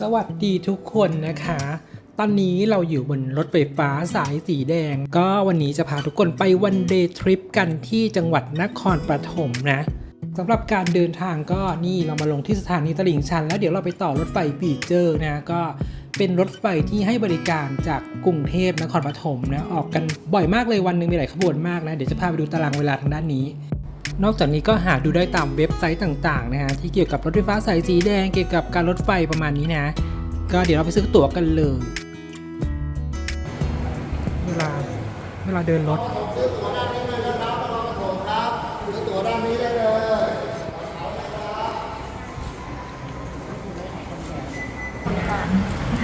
สวัสดีทุกคนนะคะ ตอนนี้เราอยู่บนรถไฟฟ้าสายสีแดง ก็วันนี้จะพาทุกคนไปวันเดย์ทริปกันที่จังหวัดนครปฐมนะสำหรับการเดินทางก็นี่เรามาลงที่สถานีตลิ่งชัน แล้วเดี๋ยวเราไปต่อรถไฟปีเจอร์นะก็เป็นรถไฟที่ให้บริการจากกรุงเทพนครปฐมนะออกกันบ่อยมากเลยวันหนึ่งมีหลายขบวนมากนะ เดี๋ยวจะพาไปดูตารางเวลาทางด้านนี้ นอกจากนี้ก็หาดูได้ตามเว็บไซต์ต่างๆนะฮะที่เกี่ยวกับรถไฟฟ้าสายสีแดงเกี่ยวกับการรถไฟประมาณนี้นะ ก็เดี๋ยวเราไปซื้อตั๋วกันเลย เวลาเวลาเดินรถ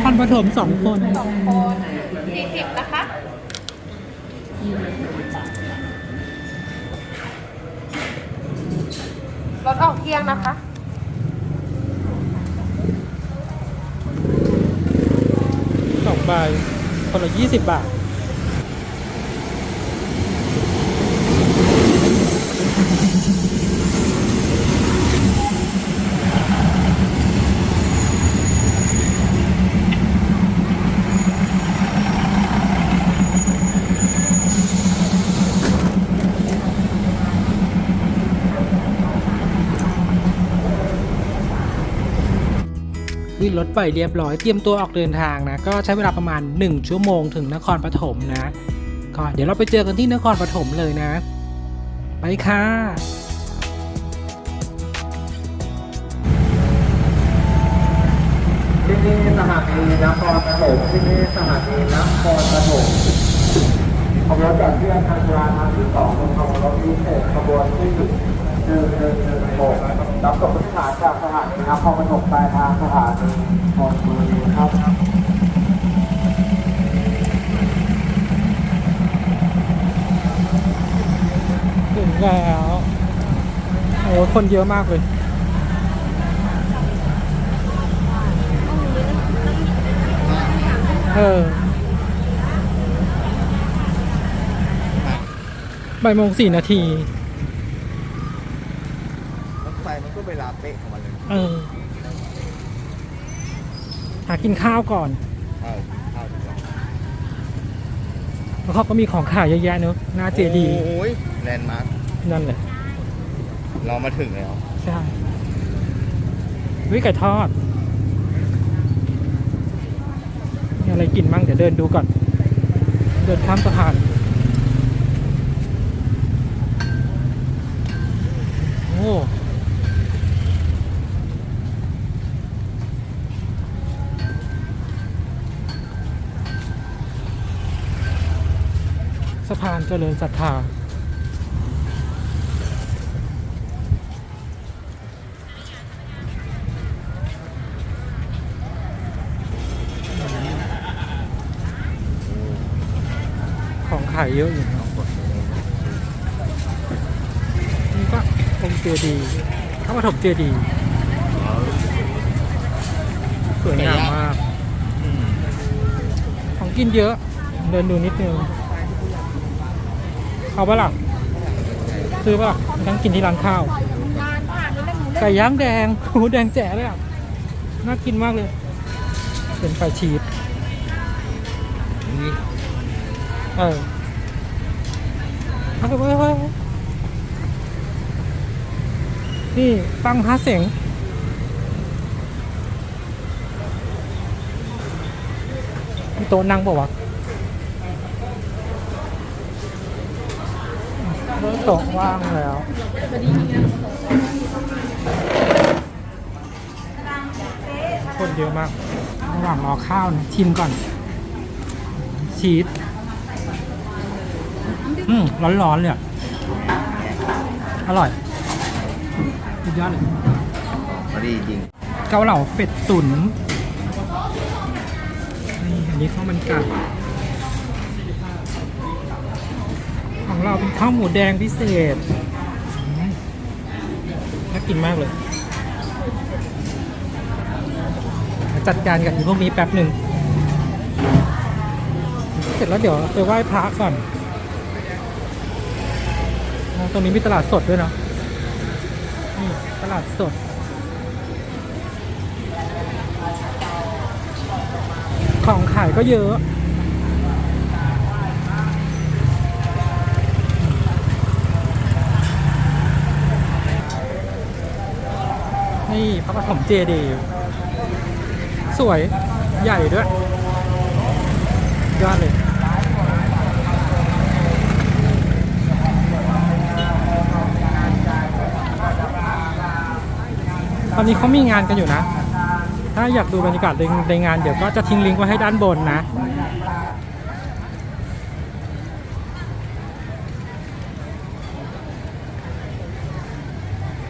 พันปฐมสองคนสี่สิบนะคะ รถออกเที่ยงนะคะสองใบคนละยี่สิบบาท ขึ้นรถไฟเรียบร้อยเตรียมตัวออกเดินทางนะก็ใช้เวลาประมาณ 1 ชั่วโมงถึงนครปฐมนะก็เดี๋ยวเราไปเจอกันที่นครปฐมเลยนะ ไปค่ะที่นี่สถานีนครปฐมที่นี่สถานีนครปฐมขบวนจากที่อาคารราทางที่สองบนขบวนรถพิเศษขบวนที่หนึ่งหนึ่งหนึ่งหนึ่งหก รับส่งผู้โดยสารจากสถานีนครปฐมปลายทางสถานีธนบุรีครับถึงแล้วโอ้คนเยอะมากเลยเออบ่ายโมงสี่นาที รถไฟมัน ก็เวลาเป๊ะของมันเลยเออ หากินข้าวก่อนเข้าเข้าดีกว่าแล้วเขาก็มีของขายเยอะแยะเนอะหน้าเจดีย์โอ้ยแลนด์มาร์คนั่นแหละเรามาถึงแล้วใช่วิไก่ทอดมีอะไรกินมั่งเดี๋ยวเดินดูก่อน เดินข้ามสะพาน สะพานเจริญศรัทธาของขายเยอะอยู่นะนี่ก็องค์เจดีย์พระปฐมเจดีย์สวยงามมาก ของกินเยอะ เดินดูนิดนึง เอาปะล่ะซื้อปะล่ะทั้งกินที่ร้านข้าวไก่ย่างแดงโอ้โหแดงแจ๋เลยอะน่ากินมากเลย เป็นไฟชีสนี่เออเอาไปไว้ไนี่ตั้งพระเสียงมีโต๊ะนั่งป่าวะ โต๊ะว่างแล้วคนเยอะมาก ระหว่างรอข้าวนะชิมก่อน ชีสอืมร้อนๆเลยอะอร่อยสุดยอดเลยพอดีจริง เกาเหลาเป็ดตุ๋นนี่อันนี้ข้าวมันไก่ ของเราเป็นข้าวหมูแดงพิเศษน่ากินมากเลย จัดการกับอีพวกนี้แป๊บหนึ่ง เสร็จแล้วเดี๋ยวไปไหว้พระก่อน ตรงนี้มีตลาดสดด้วยเนาะนี่ตลาดสด ของขายก็เยอะ พระปฐมเจดีย์สวยใหญ่ด้วย ยอดเลยตอนนี้เขามีงานกันอยู่นะ ถ้าอยากดูบรรยากาศในในงานเดี๋ยวก็จะทิ้งลิงก์ไว้ให้ด้านบนนะ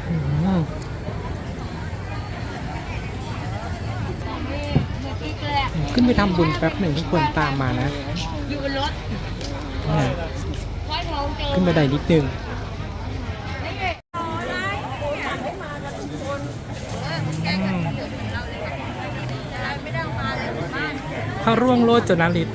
อืม ขึ้นไปทำบุญแป๊บหนึ่งทุกคนตามมานะอยู่บนรถขึ้นบันไดนิดนึงพระร่วงโลดจนาริต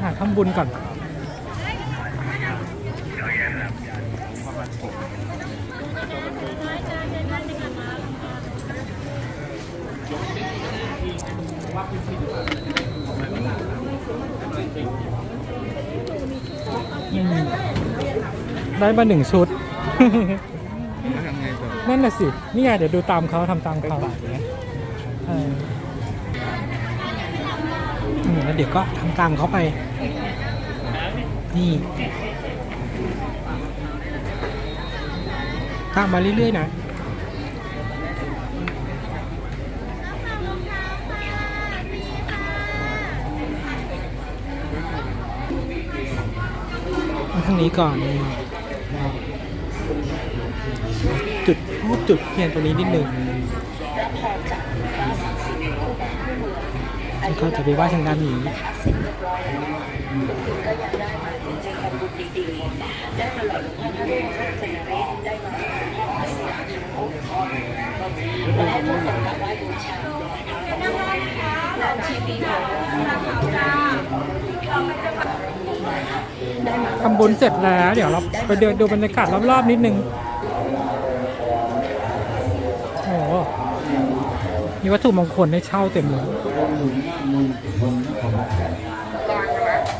หาทำบุญก่อน อืม ได้มาหนึ่งชุดนั่นน่ะสิ นี่ไงเดี๋ยวดูตามเขาทำตามเขาเอออืมแล้วเดี๋ยวก็ทำตามเขาไป นี่ตามมาเรื่อยๆนะ มาทางนี้ก่อนนี่ จุดรูปจุดเทียนตรงนี้นิดหนึ่งแล้วก็จะไปไหว้ทางด้านนี้ทำบุญเสร็จแล้ว เดี๋ยวเราไปเดินดูบรรยากาศรอบๆนิดนึง โอ้โห มีวัตถุมงคลให้เช่าเต็มเลย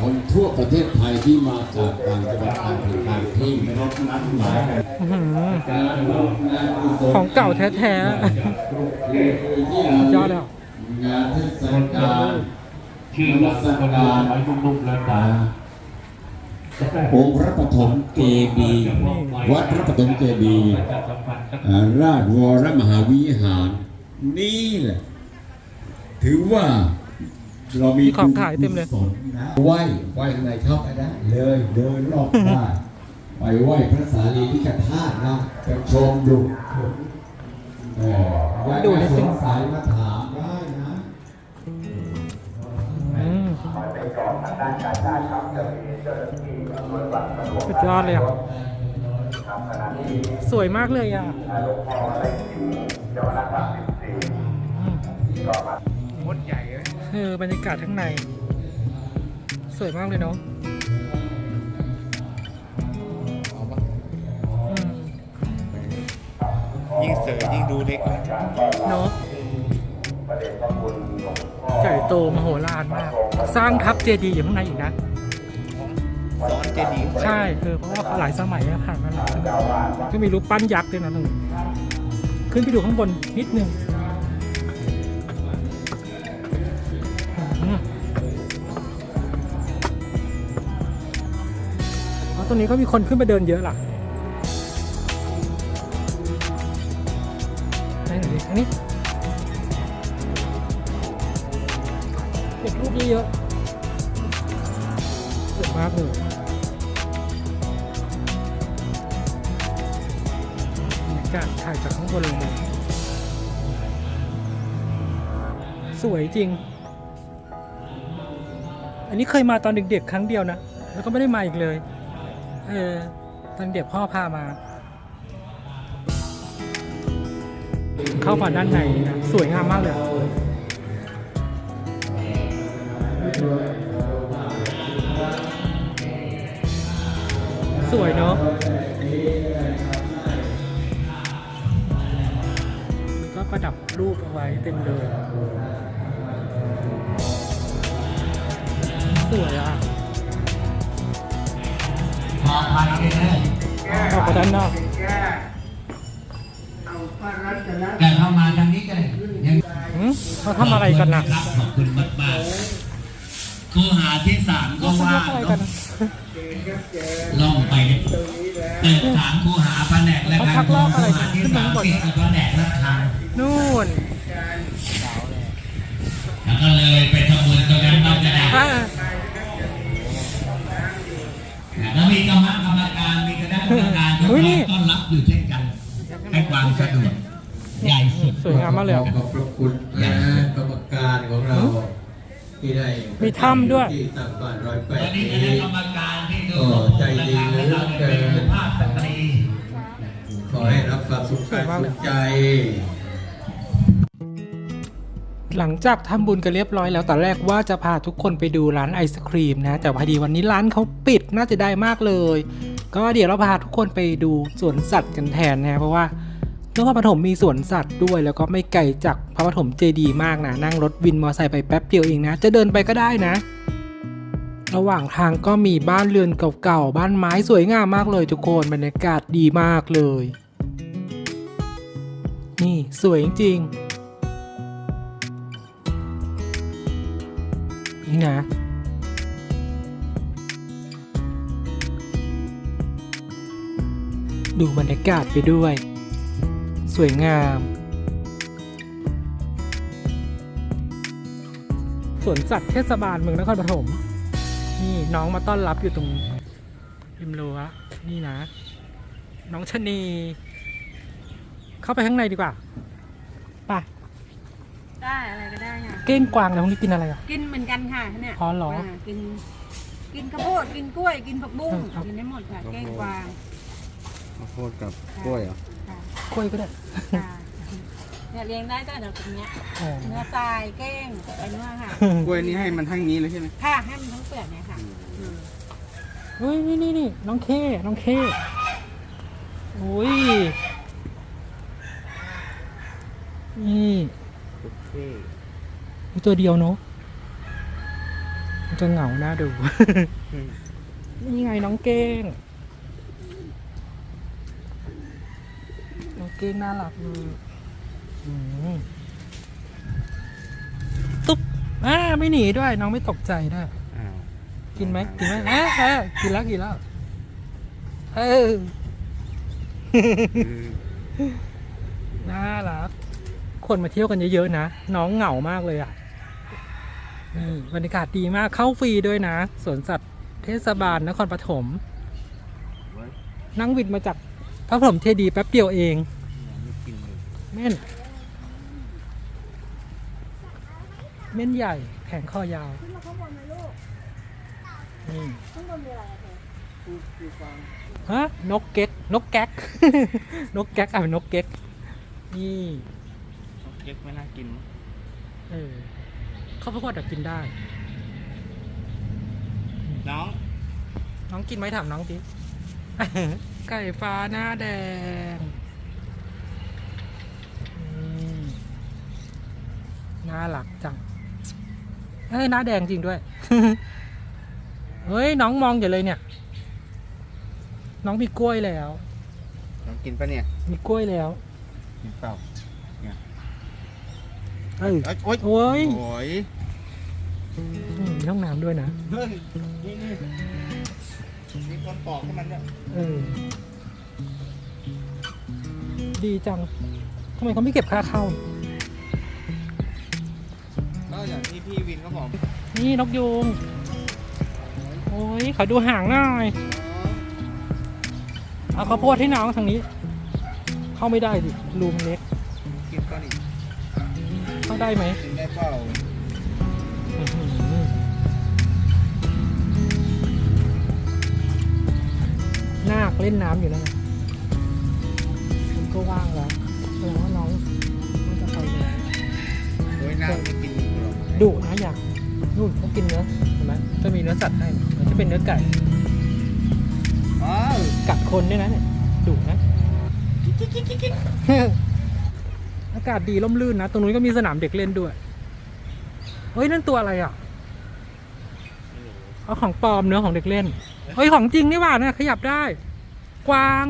คนทั่วประเทศไทยที่มาจากต่างจังหวัดต่างถิ่นต่างที่รถนัดหมายอื้อหือการลงงานกุศลของเก่าแท้ๆยอดแล้วงานเทศกาลชื่อรัศดาไว้ลุกๆแล้วตาองค์พระปฐมเจดีย์วัดพระปฐมเจดีย์อ่าราชวรมหาวิหาร นี่แหละ ถือว่าเรามีมีของขายเต็มเลยบุญกุศนะไหว้ไหว้ข้างในเข้าไปได้เลยเดินรอบได้ไปไหว้พระสารีริกธาตุนะไปชมดูเอออยากดูจะนิดสนึงงสัยมาถามได้นะอืมสุดยอดเลยอะสวยมากเลยอะ เออบรรยากาศข้างใน สวยมากเลยเนาะอืมยิ่งเสือยิ่งดูเล็กนะเนาะใหญ่โตมโหฬารมาก สร้างทับเจดีย์อยู่ข้างในอีกนะซ้อนเจดีย์ใช่เออเพราะว่าหลายสมัยอะผ่านมาหลายสมัยก็มีรูปปั้นยักษ์ด้วยนะตรงนี้ขึ้นไปดูข้างบนนิดนึง ตรงนี้ก็มีคนขึ้นไปเดินเยอะล่ะไหนไหนอันนี้เก็บรูปเยอะๆสวยมากเลยบรรยากาศถ่ายจากข้างบนลงมาสวยจริง อันนี้เคยมาตอนเด็กๆ ครั้งเดียวนะ แล้วก็ไม่ได้มาอีกเลย เออ ตอนเด็กพ่อพามา เข้ามาด้านในนะ สวยงามมากเลยสวยเนาะก็ประดับรูปเอาไว้เต็มเลย สวยอะ อภัยด้วยนะออกไปด้านนอกแต่เข้ามาทางนี้กันยังหืมเขาทำอะไรกันนะครับขอบคุณมากมากๆครูหาที่สามก็ว่าเขาทำอะไรกันนะล่องไปตึกสามครูหาแผนกและการเขาชักลอกอะไรครูหาที่สามขึ้นมาข้างบนที่แผนกละครังนู่นแล้วก็เลยไปทำบุญตรงนั้นนอกกระดาษอ่า แล้วมีกรรมกรรมการมีคณะกรรมการทุกคนต้อนรับอยู่เช่นกันให้ความสะดวกใหญ่สุดสวยงามมากเลยอะขอบพระคุณนะกรรมการของเรา ที่ได้มีถ้ำด้วย ที่ต่างบ้านร้อยแปตอดนนี้นี้คณะกรรมการที่ดูโอ้ใจดีเหลือเกินสุภาพสตรีขอให้รับความสุขสวยมากเลยสุขใจ หลังจากทำบุญกันเรียบร้อยแล้วตอนแรกว่าจะพาทุกคนไปดูร้านไอศครีมนะ แต่พอดีวันนี้ร้านเขาปิดน่าจะได้มากเลย ก็เดี๋ยวเราพาทุกคนไปดูสวนสัตว์กันแทนนะเพราะว่านครปฐมมีสวนสัตว์ด้วยแล้วก็ไม่ไกลจากพระปฐมเจดีมากนะ นั่งรถวินมอเตอร์ไซค์ไปแป๊บเดียวเองนะ จะเดินไปก็ได้นะ ระหว่างทางก็มีบ้านเรือนเก่าๆบ้านไม้สวยงามมากเลยทุกคนบรรยากาศดีมากเลย นี่สวยจริงๆ นี่นะดูบรรยากาศไปด้วย สวยงาม สวนสัตว์เทศบาลเมืองนครปฐมนี่น้องมาต้อนรับอยู่ตรงริมรั้วนี่นะ น้องชนี เข้าไปข้างในดีกว่าไป่ะ ได้อะไรก็ได้ค่ะ เก้งกวางแล้วนี่กินอะไรอะ กินเหมือนกันค่ะเนี่ยอ๋อเหรอากิน กินข้าวโพดกินกล้วย กินผักบุ้งเออเอากินได้หมดค่ะ แกงกวางข้าวโพดกับกล้วยเหรอ ค่ะกล้วยก็ได้ค่ะเนี่ยเลี้ยงได้ตั้งแต่ตรงเนี้ยอ๋อเนื้อทรายแกงไปเนื้อค่ะ กล้วยนี้ให้มันทั้งนี้เลยใช่ไหมค่ะให้มันทั้งเปลือกเนี่ยค่ะอืมเฮ้ยนี่นี่นี่น้องเค น้องเคโอ้ยนี่มี ตัวเดียวเนาะมันจะเหงาหน้าดู นี่ไงน้องเก้ง น้องเก้งน่ารักเลยอืมตุ๊บอ่าไม่หนีด้วย น้องไม่ตกใจด้วยกินไหมกินไหมอะอะกินแล้วกินแล้ว เออน่ารัก คนมาเที่ยวกันเยอะๆนะ น้องเหงามากเลยอะนี่บรรยากาศดีมากเข้าฟรีด้วยนะสวนสัตว์เทศบาลนครปฐมนั่งวินมาจากพระปฐมเทดีแป๊บเดียวเองเม่น เม่นใหญ่แขนคอยาวนี่ฮะนกเก๊กนกแก๊ก นกแก๊กอะนนกเก๊กนี่ เก็กไม่น่ากิน เออข้าวโพดอะกินได้ น้อง น้องกินไหมถามน้องดิไก่ฟ้าหน้าแดงอืมน่ารักจัง เอ้ยหน้าแดงจริงด้วย เฮ้ย น้องมองอย่าเลยเนี่ย น้องมีกล้วยแล้ว น้องกินปะเนี่ยมีกล้วยแล้ว กินเปล่า เอ้ยโอ๊ยโอ้ยโอ้ยอืมมีห้องน้ำด้วยนะ เฮ้ยนี่นี่มีคนปอกให้มันเนี่ยเออ ดีจัง ทำไมเขาไม่เก็บค่าเข้า ก็อย่างที่พี่วินเขาบอกนี่นกยูงโอ้ยขอดูหางหน่อย เอาข้าวโพดให้น้องทางนี้ เข้าไม่ได้สิรูมนเล็กกินปะนี่เข้า ได้ไหมกินได้เปล่าอื้อหือนาคเล่นน้ำอยู่นั่นน่ะมันก็ว่างแล้วแสดงว่าน้องน่าจะไปแล้วโอ้ยน่าไม่กินหรอกดุนะอยากนู่นเขากินเนื้อเห็นไหมจะมีเนื้อสัตว์ให้มันจะเป็นเนื้อไก่อ๋อกัดคนด้วยนะเนี่ยดุนะ อากาศดีร่มรื่นนะ ตรงนู้นก็มีสนามเด็กเล่นด้วยเฮ้ย นั่นตัวอะไรอะเอาของปลอมเนื้อะของเด็กเล่นเฮ้ย ของจริงนี่หว่าเนี่ยขยับได้ กวาง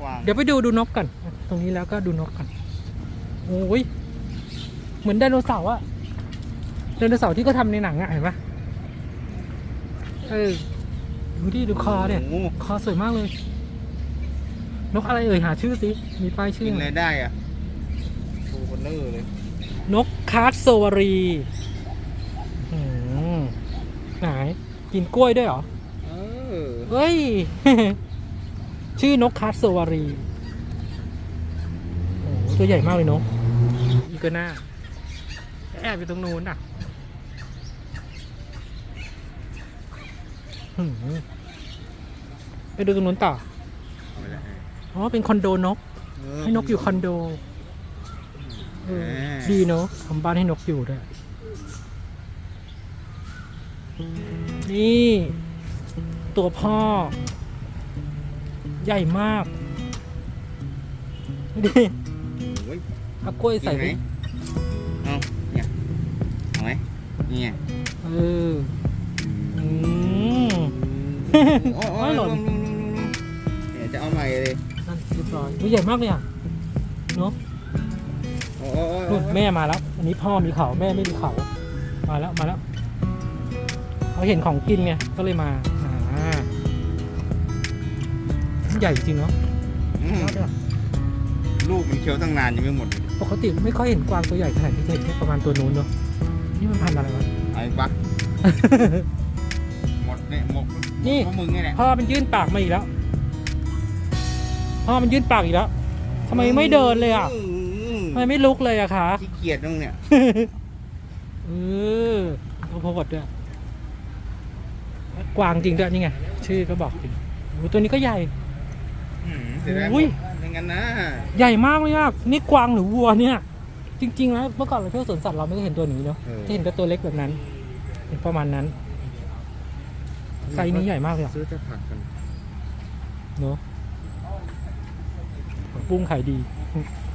กวาง เดี๋ยวไปดูดูนกกันตรงนี้แล้วก็ดูนกกันโอ้ยเหมือนไดโนเสาร์อะไดโนเสาร์ที่เขาทำในหนังอะเห็นปะเออดูดิดูคอเนี่ยโอ้โหคอสวยมากเลย นกอะไรเอ่ยหาชื่อสิมีป้ายชื่กิอนอะไรได้อะโอ้โห เนอร์เลย นกคาร์ดโซวารีอืมไหนกินกล้วยด้วยเหรอ เออ เฮ้ย ชื่อนกคาร์ดโซวารีโอ้โหตัวใหญ่มากเลยนกอีกัวน่าแอบอยู่ตรงนู้นอะหืมไปดูตรงนู้นต่อเอาไปแล้วอ๋อเป็นคอนโดนกเออให้นกอยู่คอนโดเออแหม ดีเนาะทำบ้านให้นกอยู่ด้วย นี่ ตัวพ่อ ใหญ่มากดิโอ้ยเอากล้วยใส่กินไหมดิเอาเนี่ยเอาไหมเนี่ยเอออืม โอ้ยโอ้โอ้ยยหล่นลงลงลงลงลงเดี๋ยวจะเอาใหม่เลยนั่นเรียบร้อยตัวใหญ่มากเลยอะเนาะ นู่นแม่มาแล้ว อันนี้พ่อมีเขาแม่ไม่มีเขามาแล้วมาแล้วเขาเห็นของกินไงก็เลยมาอ่าใหญ่จริงเนาะอืมลูกมันเคี้ยวตั้งนานยังไม่หมดเลยปกติไม่ค่อยเห็นกวางตัวใหญ่ขนาดนี้เห็นแค่ประมาณตัวนู้นเนาะนี่มันพันธุ์อะไรวะไอ้บักหมดเนี่ยหมดนี่พวกมึงนี่แหละพ่อมันยื่นปากมาอีกแล้วพ่อมันยื่นปากอีกแล้วทำไมไม่เดินเลยอะมทำ ไมไม่ลุกเลยอะคะขี้เกียจตรงเนี่ยเออเอาพอดด้วยกวางจริงด้วยนี่ไงชื่อก็บอกจริงโอ้ตัวนี้ก็ใหญ่อืมเสียดายหมอุ้ยดไม่งั้นนะใหญ่มากเลยอะนี่กวางหรือวัวเนี่ย จริงๆแล้วเมื่อก่อนเราเที่ยวสวนสัตว์เราไม่ได้เห็นตัวนี้เนาะจะเห็นแต่ตัวเล็กแบบนั้นเห็นประมาณนั้นไซส์นี้ใหญ่มากเลยอะซื้อจะผักกันเนาะปุ้งขายดีโอ้โห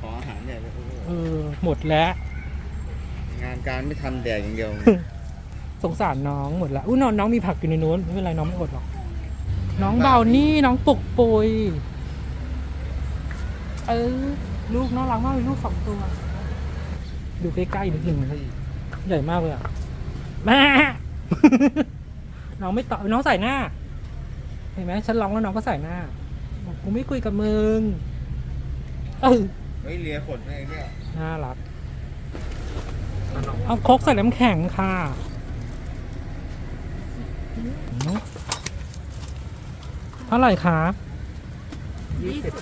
ขออาหารใหญ่เลยโอ้โหเออหมดแล้ว งานการไม่ทำแดกอย่างเดียว สงสารน้องหมดแล้วอุ้ยน้องน้องมีผักอยู่ในนู้นไม่เป็นไรน้องไม่อดหรอก น้องเบานี่น้องปุกปุยเออลูกน่ารักมากเลยลูกสองตัว ดูใกล้ๆนิดหนึ่งนะครับใหญ่มากเลยอะแม่ น้องไม่ตอบน้องใส่หน้า เห็นไหมฉันร้องแล้วน้องก็ใส่หน้าบอกกูไม่คุยกับมึงเออ เฮ้ยเลียขนอะไรเนี่ยน่ารัก เอาครกใส่น้ำแข็งค่ะเท่าไหร่คะยี่สิบ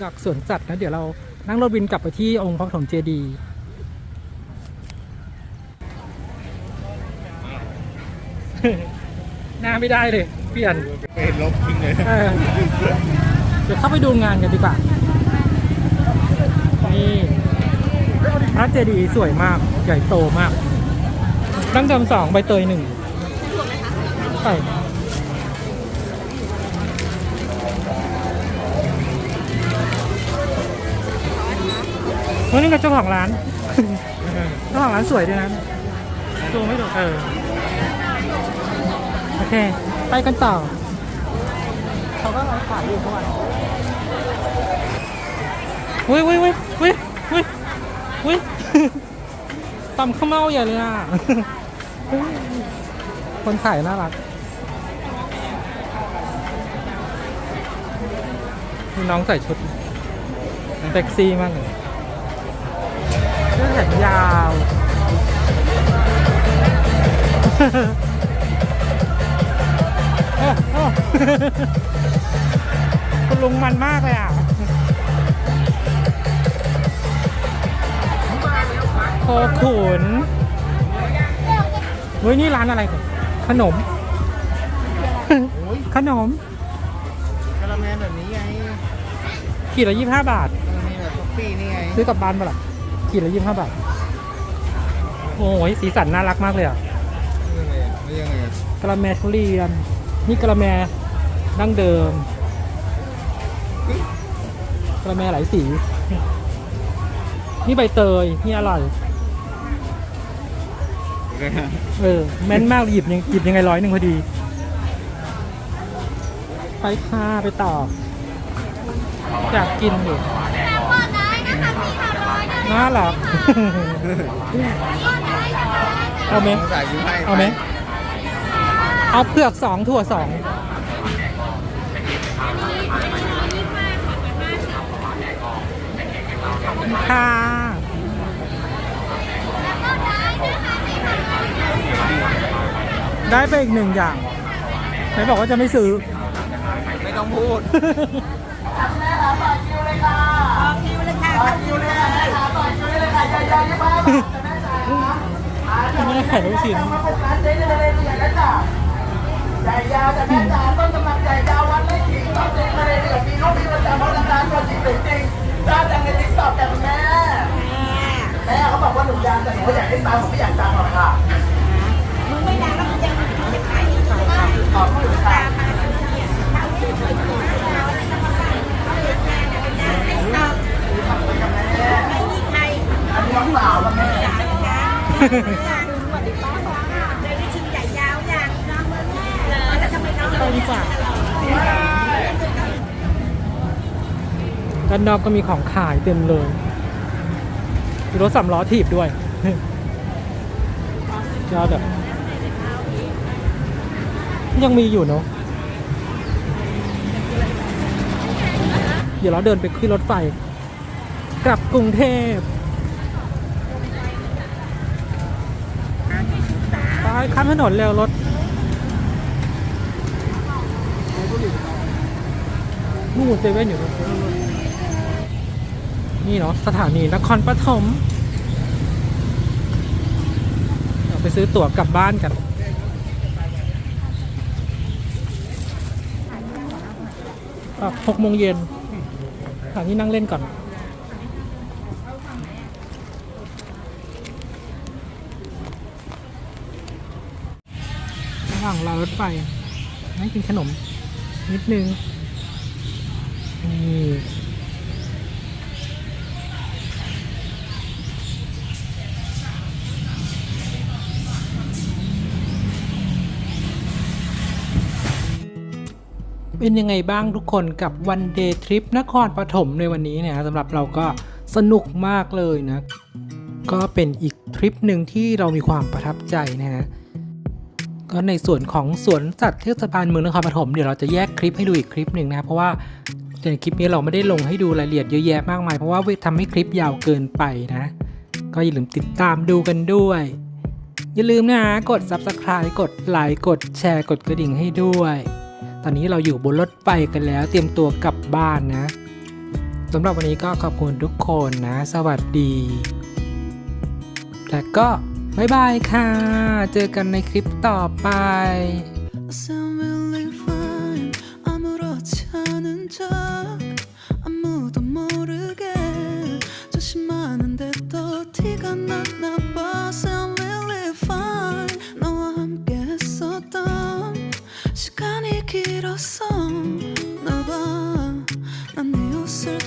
จากสวนสัตว์นะ เดี๋ยวเรานั่งรถบินกลับไปที่องค์พระปฐมเจดีย์ หน้าไม่ได้เลยเปลี่ยนไปลบทิ้งเลยเออเดี๋ยวเข้าไปดูงานกันดีกว่า นี่พระเจดีย์สวยมาก ใหญ่โตมากดั้งเดิมสองใบเตยหนึ่งใส่วันนี้ก็เจ้าของร้าน เจ้าของร้านสวยด้วยนะดูไม่ดูเออ โอเค ไปกันต่อ เขาก็ร้อยขายอยู่ทุกวันเว้ยเว้ยเว้ยเว้ยเว้ยเว้ยต่ำข้าวเมาใหญ่เลยอะ คนขายน่ารักน้องใส่ชุดเซ็กซี่มากเลยเสื้อแขนยาว คุณลุงมันมากเลยอะโคขุนเฮ้ยนี่ร้านอะไรกันขนม ขนมกะละแมแบบนี้ไงขีดละยี่ห้าบาทนี่แบบท็อฟฟี่นี่ไงซื้อกลับบ้านปะล่ะขีดละยี่ห้าบาท โอ้ยสีสันน่ารักมากเลยอะนี่ยังไงนี่ยังไงกระแมทุเรียน นี่กระแมดั้งเดิม กระแมหลายสี นี่ใบเตย นี่อร่อยเออแม่นมากหยิบยังหยิบยังไงร้อยหนึ่งพอดี ไปค่ะไปต่ออยากกินอยู่น่ารักเอาไหมภาษายิ้มให้เอาไหม เอาเผือกสองถั่วสองค่ะได้ไปอีกหนึ่งอย่างไหนบอกว่าจะไม่ซื้อ ไม่ต้องพูดไม่ได้ขายลูกชิ้น ใหญ่ยาแต่แม่จ๋าต้นกำลังใหญ่ยาววันไม่ขิงต้องจริงเลยเดี๋ยวมีรูปมีประจำเพราะร้านตัวจริงจริงจ้าจังในติ๊กต็อกแต่แม่ แม่เขาบอกว่าหนูดังแต่หนูอยากได้ตังค์ผมไม่อยากดังหรอกค่ะมึงไม่ดังแล้วมึงยังจะขายขอบคุณค่ะอันนี้น้องสาวแล้วแม่ ไปดีกว่าด้านนอกก็มีของขายเต็มเลยมีรถสามล้อถีบด้วยยอดอะยังมีอยู่เนาะเดี๋ยวเราเดินไปขึ้นรถไฟ กลับกรุงเทพไปข้ามถนนเร็วรถ นู่นเซเว่นอยู่ตรงนี่เนาะสถานีนครปฐมเราไปซื้อตั๋วกลับบ้านกันอะหกโมงเย็นหาที่นั่งเล่นก่อนระหว่างรอรถไฟนั่งกินขนม นิดนึง เป็นยังไงบ้างทุกคนกับวันเดย์ทริปนครปฐมในวันนี้เนี่ยสำหรับเราก็สนุกมากเลยนะ ก็เป็นอีกทริปหนึ่งที่เรามีความประทับใจนะฮะก็ในส่วนของสวนสัตว์เทศบาลเมืองนครปฐมเดี๋ยวเราจะแยกคลิปให้ดูอีกคลิปหนึ่งนะเพราะว่า ในคลิปนี้เราไม่ได้ลงให้ดูรายละเอียดเยอะแยะมากมาย เพราะว่าทำให้คลิปยาวเกินไปนะ ก็อย่าลืมติดตามดูกันด้วย อย่าลืมนะกด subscribe กดไลค์กดแชร์กดกระดิ่งให้ด้วย ตอนนี้เราอยู่บนรถไฟกันแล้ว เตรียมตัวกลับบ้านนะสำหรับวันนี้ก็ขอบคุณทุกคนนะ สวัสดี และก็บ๊ายบายค่ะ เจอกันในคลิปต่อไป 티가 났나 봐 Sound really fine. 너와 함께 했었던 시간이 길었어. 나봐 난네 옷을